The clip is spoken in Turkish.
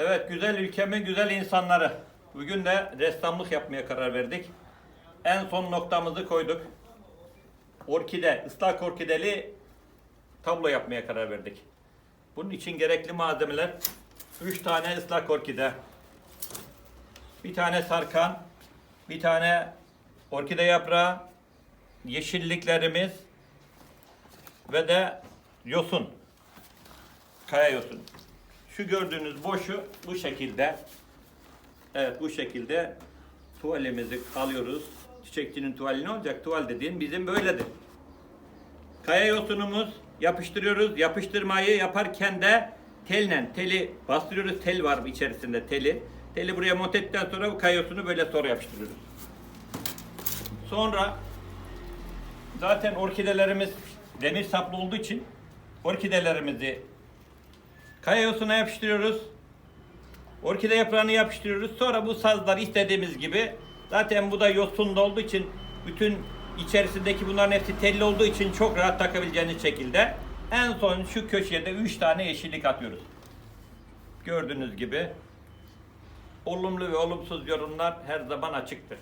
Evet güzel ülkemin güzel insanları. Bugün de ressamlık yapmaya karar verdik. En son noktamızı koyduk. Orkide, ıslak orkideli tablo yapmaya karar verdik. Bunun için gerekli malzemeler 3 tane ıslak orkide, bir tane sarkan, bir tane orkide yaprağı, yeşilliklerimiz ve de yosun. Kaya yosun. Şu gördüğünüz boşu bu şekilde. Evet bu şekilde tuvalimizi alıyoruz. Çiçekçinin tuvali ne olacak? Tuval dediğin bizim böyledir. Kaya yosunumuz yapıştırıyoruz. Yapıştırmayı yaparken de telle, teli bastırıyoruz. Tel var içerisinde teli. Teli buraya monte ettikten sonra bu kaya yosunu böyle sonra yapıştırıyoruz. Sonra zaten orkidelerimiz demir saplı olduğu için orkidelerimizi kaya yosuna yapıştırıyoruz. Orkide yaprağını yapıştırıyoruz. Sonra bu sazlar istediğimiz gibi zaten bu da yosunlu olduğu için bütün içerisindeki bunların hepsi telli olduğu için çok rahat takabileceğiniz şekilde en son şu köşeye de 3 tane yeşillik atıyoruz. Gördüğünüz gibi olumlu ve olumsuz yorumlar her zaman açıktır.